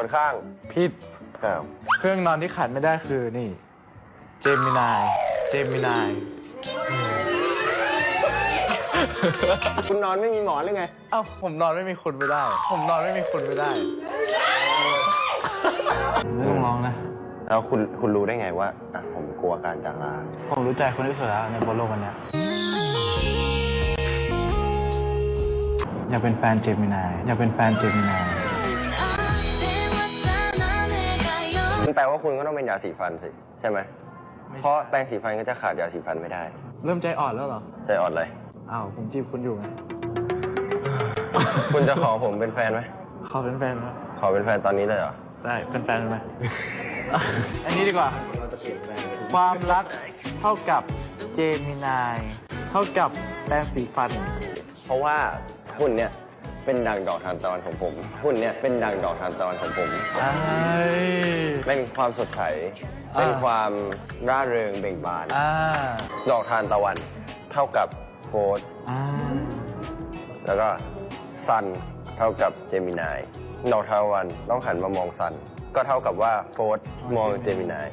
คนข้างผิดอ้าวเครื่องนอนที่ขาดไม่ได้คือนี่ เจมินาย เจมินาย คุณนอนไม่มีหมอนหรือไง เอ้าผมนอนไม่มีคุณไม่ได้ ผมนอนไม่มีคุณไม่ได้ไม่ต้องร้องนะ แล้วคุณคุณรู้ได้ไงว่าอะผมกลัวการจากลาผมรู้ใจคนที่สุดแล้วในบนโลกวันเนี้ยอยากเป็นแฟนเจมินาย อยากเป็นแฟนเจมินาย นั่นแปลว่าคุณก็ต้องเป็นยาสีฟันสิ ใช่ไหมเพราะแปรงสีฟันก็จะขาดยาสีฟันไม่ได้ เริ่มใจอ่อนแล้วเหรอ ใจอ่อนเลย อ้าว ผมจีบคุณอยู่ไงคุณจะขอผมเป็นแฟนไหม ขอเป็นแฟนไหมขอเป็นแฟนตอนนี้เลยเหรอ ได้เป็นแฟนกันไหม อันนี้ดีกว่า ความรักเท่ากับเจมินาย เท่ากับแปรงสีฟัน เพราะว่าหุ่นเนี่ยเป็นดังดอกทานตะวันของผมหุ่นเนี่ยเป็นดังดอกทานตะวันของผม ไอ้ เป็นความสดใสอ่าเป็นความร่าเริงเบ่งบาน อ่าดอกทานตะวันเท่ากับโฟร์ธอ่าแล้วก็ซันเท่ากับเจมินายดอกทานตะวันต้องหันมามองซันก็เท่ากับว่าโฟร์ธมองเจมินาย